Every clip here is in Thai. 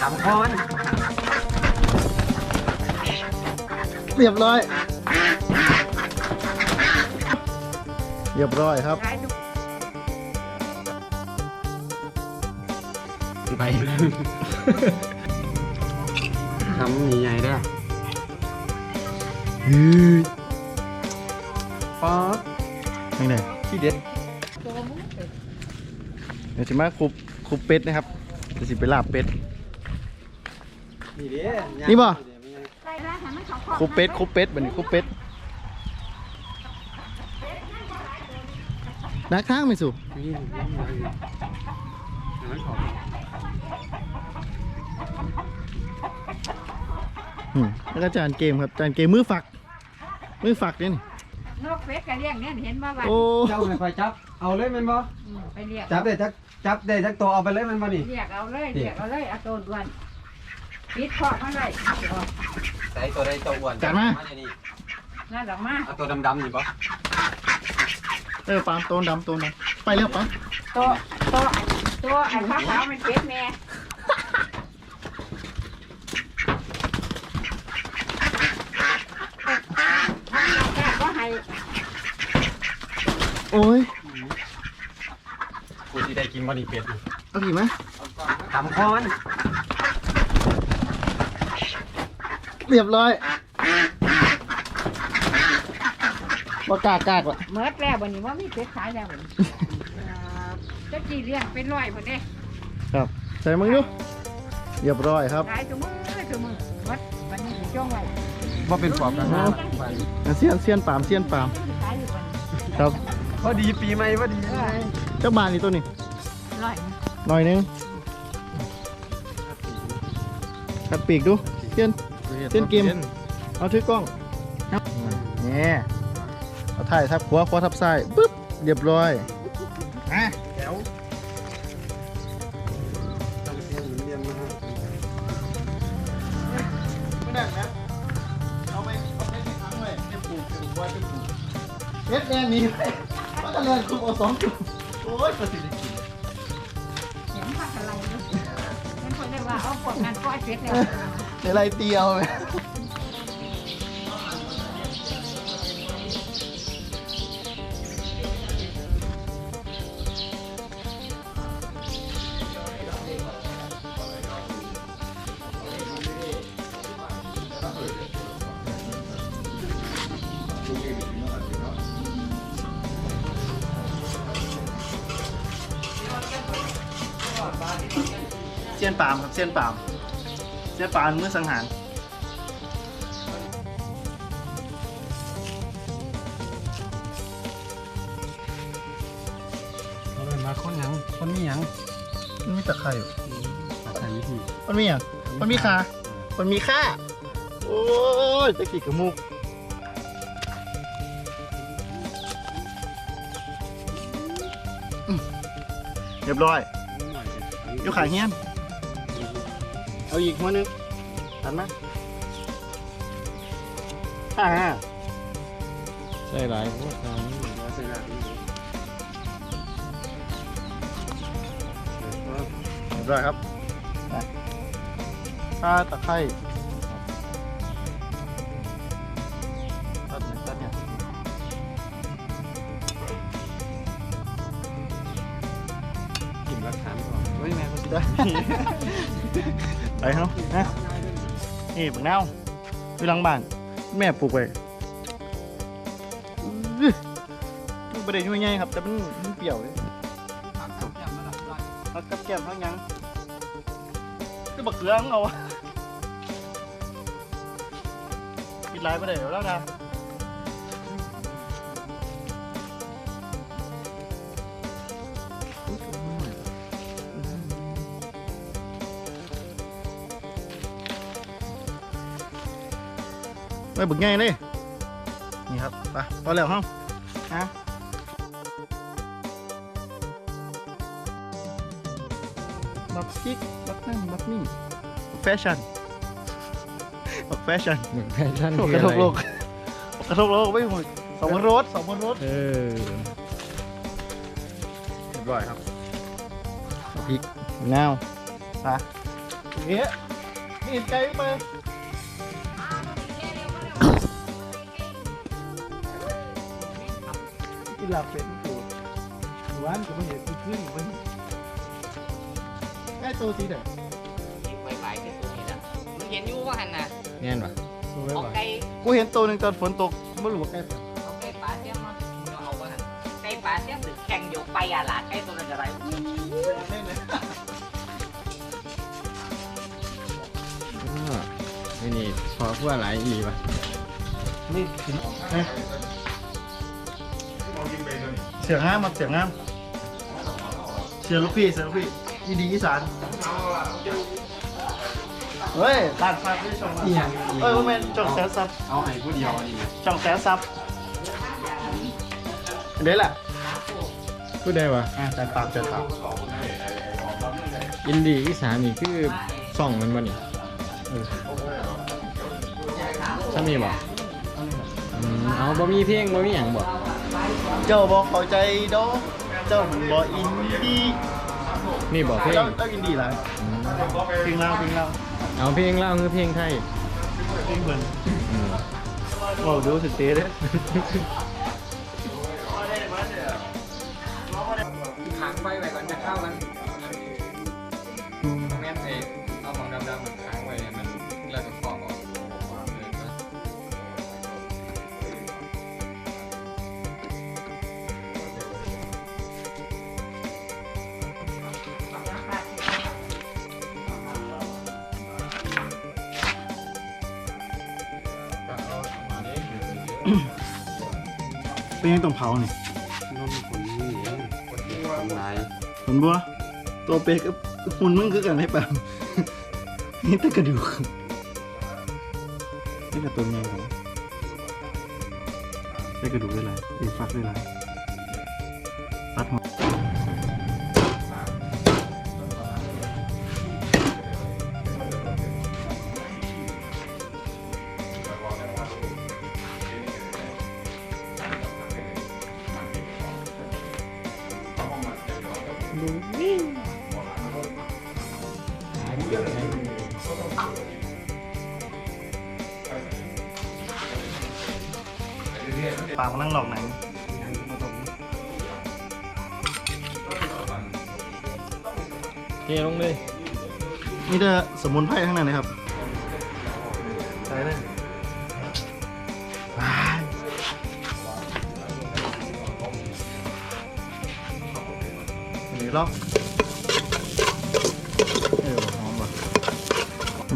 สามคอนเรียบร้อย เรียบร้อยครับขายทุกไปทำใหญ่ๆได้ป๊อปยังไงที่เด็ดตัวมึงเป็ดเดี๋ยวจะมาคุบคุบเป็ดนะครับเดี๋ยวสิไปลาบเป็ด นี่เด้นี่บ่ใส่ร้านให้มันเขาคุบเป็ดคุบเป็ดบัดนี้คุบเป็ดดักทางไม่สู่นี่นี่ขออืมแล้วก็จานเกมครับจานเกมมือฝัก มือฝักเนี่ยนี่นกเป็ดกระเลี้ยงเนี่ยเห็นบ่ว่าโอ้เจ้าไม่ค่อยจับ เอาเลยแมันบ่อืมไปเรียกจับได้จักจับได้จักตัวเอาไปเลยแมันบ่นี่เรียกเอาเลยเรียกเอาเลยเอาตัวด่วน ปิดคอกมันไว้เดี๋ยวใส่ตัวใดตัวอ้วนจัดมาเนี่ยนี่นั่นดอกมาเอาตัวดำๆนี่บ่เออปลาโตนดำโตนดำไปเร็วปะตัวตัวตัวไอ้ขาวขาวๆมันเป็ดแม่แค่ก็ให้โอ้ยกูสิได้กินบ่นี่เป็ดเอาผีไหมสามคอน เรียบร้อยว่ากากกากว่ะเมื่อแล้ววันนี้ว่ามีเป็ดขายแล้ววันนี้เจะกี่เลี้ยงเป็นร้อยหมดเด้ครับ ใส่มึงดูเรียบร้อยครับขายตัวมือตัวมือวัดวันนี้จ้องไว้บ่เป็นปอบกันนะอะเซียนเซียนปามเซียนปามขายอยู่วันนี้ครับพอดีปีใหม่พอดีเออเจ้าบานนี่ตัวนี้ร้อยหน่อยหนึงกัดปีกดูเซียน เส้นเกมเอาถือกล้องครับเนี่ยเอาถ่ายทับขวาขวาทับซ้ายปึ๊บเรียบร้อยอะแก้วต้องเรียนเรียนมาฮะไม่ได้นะเอาไปเอาไปที่ถังเลยเก็บปลูกเก็บไว้เก็บปลูกเฮ็ดแน่นี้ไปมันก็เรียนคุกเอาสองจุดโอ้ยประสิทธิ์กินเห็นผักอะไรเนอะเป็นคนได้ว่าเอาพวกงานก้อยเป็ดเลย เดี๋ยวไรเตียว ไหมเซียนปามครับเซียนปามเซียนปามมือสังหารเอาเลยมาคนหยังคนมีหยังมันมีตะไคร่อยู่ใส่วิธีมันมีอะมันมีขามันมีค่า โอ้ยตะกี้กับมุกอืมเรียบร้อย อยู่ขางเฮียน เอาอีกหัวนึงตัดมาห้าห้าใส่หลายพวกทางใส่หลายเรียบร้ครับข้าตะไคร่ตัดเนี่ยตัดเนี่ยกินรักฐานก่อนเฮ้ยแม่เขาสิได้ ไปเฮานะนี่ปังเน่าอยู่หลังบ้าน แม่ปลูกไว้อื้อมันประเด็นยุ่ยง่ายครับแต่มันมันเปรี้ยวเลยเอากับแก้มทั้งหยังคือบักเกลือของเราอะกินหลายไปเลยเดี๋ยวแล้วนะ ไม่บึกง่ายเลยนี่ครับไปพอแล้วเฮาฮะบักซิกบักนั่นบักนี่แฟชั่นบักแฟชั่นแฟชั่นโอ้กระทบโลกกระทบโลกไม่หมดสองบนรถสองบนรถเออเรียบร้อยครับพริกมะนาวปลาเอ๊ะนี่เห็นไกลมา กินหลับเป็ดกูหวานกูไม่เห็นกูขึ้นมันไอ้ตัวสีแดงไวไฟคือตัวนี้นะมึงเห็นอยู่ว่าหันน่ะแน่นปะตัวไว้เอาก่อนไก่กูเห็นตัวหนึ่งตอนฝนตกไม่รู้ว่าใกล้ปะเอาไก่ปลาเสียมมาเอาว่าหันไก่ปลาเสียมถึงแข่งยกไปอะล่ะไก่ตัวนั้นอะไรเล่นเลยอ้อไอ้นี่พอพัวหลายอีปะนี่กินนะเสียงงามมาเสียงงาม เสียงลูกพี่เสียงลูกพี่อีดีอีสานเฮ้ยลาดฟ้าที่ช่องเอ้ยว่าแมนช่องแสนซับเอาไอ้ผู้เดียวนี่ช่องแสนซับเดี๋ยวแหละผู้ใดวะอ่าจัดปากจัดปากอินดีอีสานนี่คือส่องมันบ่นี่เออถ้ามีบ่อืมเอาบ่มีเพลงบ่มีหยังบ่ เจ้าบอกเข้าใจดอกเจ้าบอกอินดี้นี่บ่เพลงเจ้าเจ้าอินดี้ไรอืมเพลงลาวเพลงลาวเอาเพลงเล่าวคือเพลงไทยเพลงเหมือนอืมว้าวดูสุดเต้เลย เป็นยังต้องเผาเนี่ยนมผลนี่เองทำลายผลบัวตัวเป๊กกับหุ่นมึงคือกันให้ป่ะนี่แตะกระดูกนี่กระตุ้นไงครับได้กระดูกได้ไรไอ้ฟักได้ไรตัดหัว ปากมันนั่งหลอกหนังเทลงเลย นี่เด้อสมุนไพรข้างในนะครับ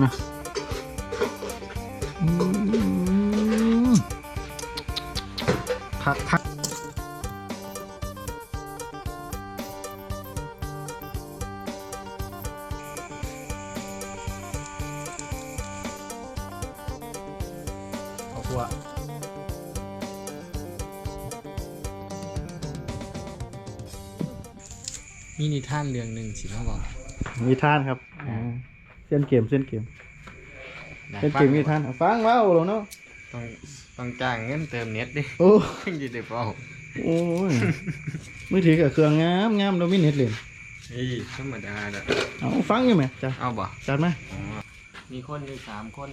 นะอืมคักคักขอบคุณมีนิทานเรื่องหนึ่งสิมาบอกมีท่านครับเส้นเกมเส้นเกมเส้นเกมมีท่านอะฟังว้าวหรอเนาะต้องต้องจ้างเงินเติมเน็ตดิโอ้ถึงจะได้เฝ้าโอ้ยมือถือกับเครื่องงามงามเราไม่เน็ตเลยเฮ้ยธรรมดาเด้อเอาฟังอยู่ไหมจ้ะเอาบ่จัดไหมอ๋อมีคนอยู่สามคน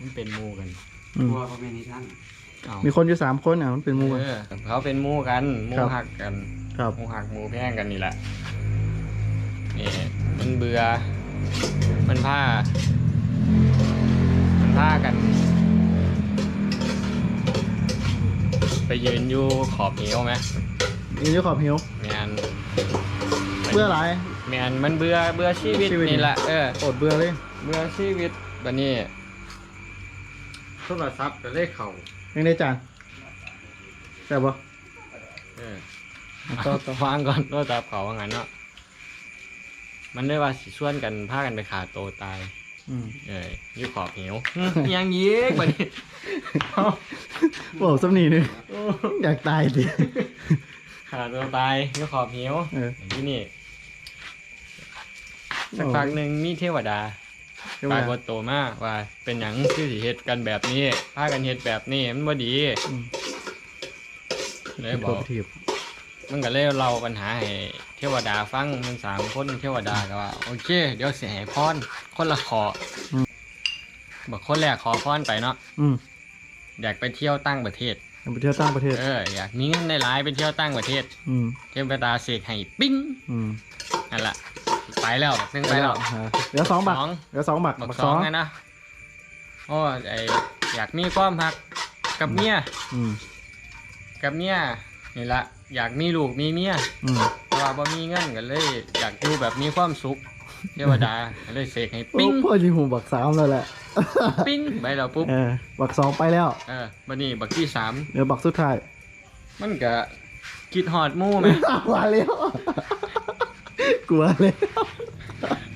มันเป็นหมู่กันอืมตัวเขาเป็นนิทานเอามีคนอยู่สามคนอะมันเป็นหมูกันเออเขาเป็นหมู่กันหมู่ครับหักกันครับหมู่หักหมู่แพงกันนี่แหละนี่มันเบื่อ มันผ้า มันผ้ากัน ไปยืนอยู่ขอบเหวไหมมีเจ้าขอบหิวแมนเบื่อหลายแมนมันเบื่อเบื่อชีวิตชีวิตนี่แหละเอออดเบื่อเลยเบื่อชีวิตบันนี้โทรศัพท์ก็เลยเข่ายังได้จานแซ่บปะเออต่อต่อฟังก่อนโทรศัพท์เขาว่างั้นเนาะ มันได้ว่าสิชวนกันพากันไปขาโตตาย อืมเอ้ยอยู่ขอบเหวยังยีกบันนี้เอาบอกสักนีนึงอยากตายดิขาโตตายอยู่ขอบเหวเออที่นี่สักพักหนึ่งมีเทวดาเรียกปราว่ากฏโตมาว่าเป็นหยังคือสิเฮ็ดกันแบบนี้พากันเฮ็ดแบบนี้มันบ่ดีอืม เลยบอกถีบมันก็เลยเล่าปัญหาให้ เทวดาฟังมันสามคนเทวดาก็ว่า โอเค เดี๋ยวเสียให้พรคนละขออมบอกคนแรกขอพรไปเนาะอืมอยากไปเที่ยวตั้งประเทศไปเที่ยวต่างประเทศ เอออยากมีเงินได้หลายไปเที่ยวตั้งประเทศ อืมเทวดาเสกให้ปิ้งอืมนั่นแหละไปแล้วบักหนึงไปแล้วอ่าเหลือสองบักสอง เหลือสองบักบักบักสสอองงไงนะโอ้ไออยากมีความหักกับเมีย อืมกับเมียนี่ละ อยากมีลูกมีเมียอืมแต่ว่าบ่มีเงินกันเลย อยากอยู่แบบมีความสุขเทวดาเลยเสกให้ปิ้งโอ้พ่อจีหูบักสามแล้วแหละ ปิ้งไปแล้วปุ๊บเออ บักสองไปแล้ว เออบัดนี้บักที่สามเหลือบักสุดท้าย มันก็คิดฮอดหมู่ไหม กลัวแล้วกลัวเลย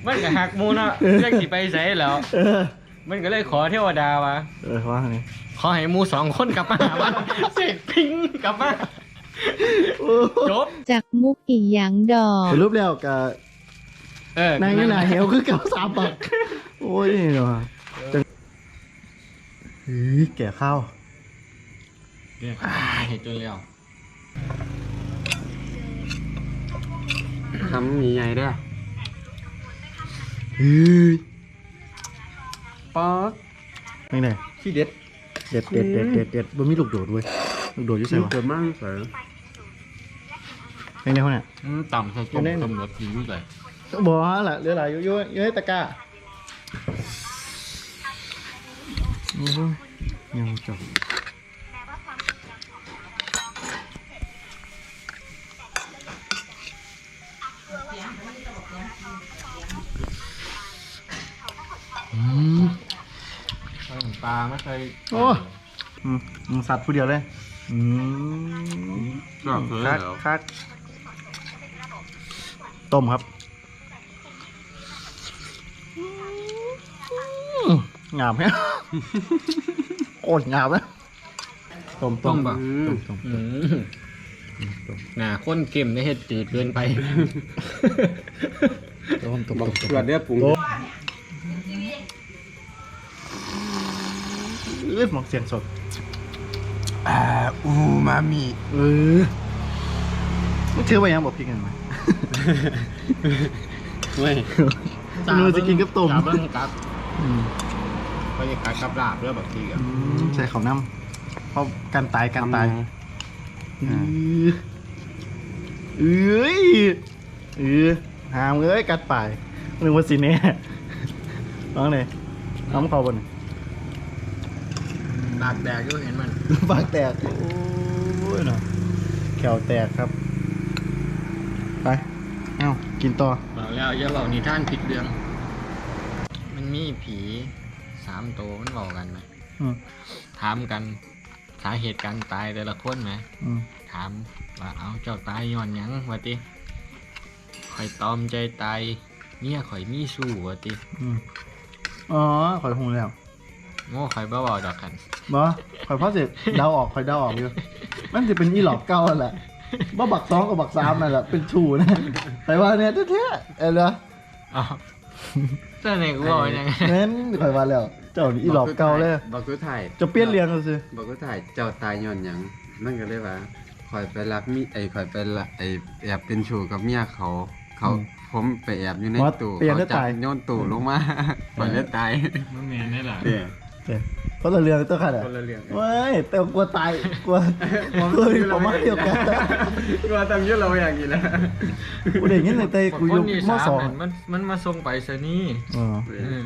มันก็หักหมู่เนาะเรื่องสิไปไสแล้ว เออมันก็เลยขอเทวดาว่า เออว่าไงขอให้หมู่สองคนกลับมาหามันเสกปิ้งกลับมาโอ้ จบจากมุกอีหยังดอกสรุปแล้วกับเออนายนี่นายเหวคือเก่าสามบักโอ้ยเนาะจังหือแก่ข้าวเนี่ยเห็นจนแล้วทำใหญ่ๆด้วยหือป๊อกไม่ไงขี้เด็ดเด็ดเด็ดเด็ดเด็ดเด็ดบ่มีลูกโดดเว้ย ลูกโดดอยู่ใส่วะเกิดมากเสยเป็นไงเขาเนี่ยอืมต่ำใส่ต้มตำรวจดีอยู่เลยบอกว่าล่ะเหลือหลายอยู่อยู่อยู่ในตะกร้าโอ้ยยังจบอืมปลาไม่เคยโอ้อืมอืมสัตว์ผู้เดียวเลย อืมก็เคยคักแล้วคักต้มครับอืมงามแฮะ โอ้ยงามนะต้มต้มปะต้มต้มอืมหนาข้นเค็มได้เห็ดจืดเกินไป ต้มต้มบอกต้มเกลือเดือดปรุงต้มเลือดหมอกเสียงสด อ่าอูมามิเออมึงเชื่อว่ายังบอกพี่กันไหมเว้ยเนูจะกินกับต้มจับเบิ้งกับอืมเขาจะกัดกับลาบเรื่องแบบทีกับอืมใส่ข้าวน้ำเพราะกันตายกันตายอือเอ้ยเออหามเอ้ยกัดปลายนึกว่าสิแน่ร้องเลยน้ำเขาบน ปากแดกก็เห็นมันปากแตกโอ้ยเนาะแขวแตกครับ ไป เอ้า กินต่อบอกแล้วอย่าบอกนิท่านผิดเรื่อง มันมีผีสามตัวมันบอกกันไหมอืมถามกันสาเหตุการตายแต่ละคนไหมอืมถามว่าเอาเจ้าตายย้อนหยังวะติข่อยตอมใจตายเมียข่อยมีสู้วะติอืมอ๋อข่อยหงแล้ว โง่ข่อยบ่เว้าดอกกันบ่ข่อยพอสิเดาออกข่อยเดาออกอยู่มันจะเป็นอีหลอกเก่านั่นแหละบ่บักสองกับบักสามนั่นแหละเป็นชูนะแต่ว่าเนี่ยแท้ๆเออเหรออ้าวเจ้าไหนกูบอกยังไงเน้นข่อยว่าแล้ว เจ้านี่อีหลอกเก่าเลยบอกคือถ่ายจะเปลี่ยนเรียงก็สิบอกคือถ่ายเจ้าตายย้อนหยังมันก็เลยว่าคอยไปรักมีไอ้คอยไปละไอ้แอบเป็นชู้กับเมียเขา เขาผมไปแอบอยู่ในตู้เขาจับโยนตู้ลงมาคอยเลยตายมันแม่นได้ล่ะ เด้อเอ้ยเพราะเราเรียงตัวขัดอะคนละเรื่องเว้ยแต่กลัวตายกลัวกลัวมีประมาณเดียวกันกูว่าทำยุ่เราอย่างนี้แล้วกูเด็กงี้ในเตยกูอยู่คนที่มสามสองนั่นมันมันมาส่งไปซะนี่อ๋อเออ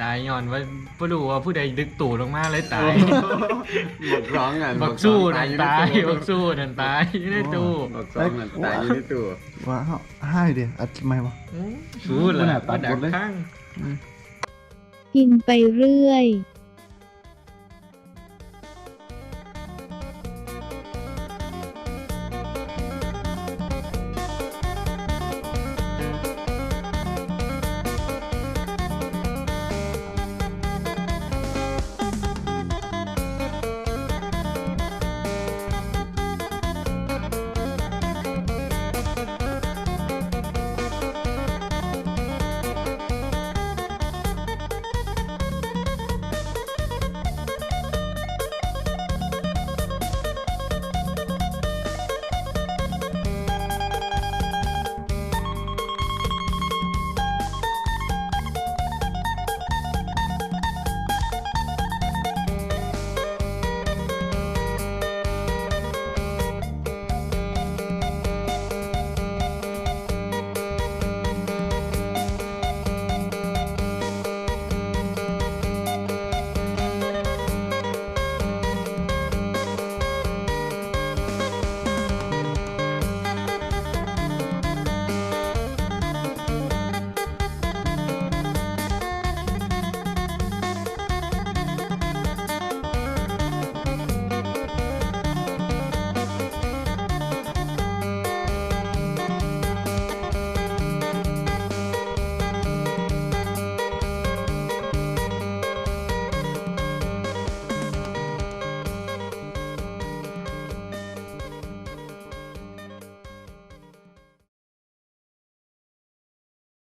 ตายย้อนว่าบ่รู้ว่าผู้ใดดึกตู่ลงมาเลยตายบอกร้องอะบักสู้นั่นตายบักสู้นั่นตายอยู่ในตู้บอกร้องนั่นตายอยู่ในตู้ว้าวให้เดียวอัดไม่วะสู้มันล่ะน่ะตัมาดดับกทเลยข้างกินไปเรื่อย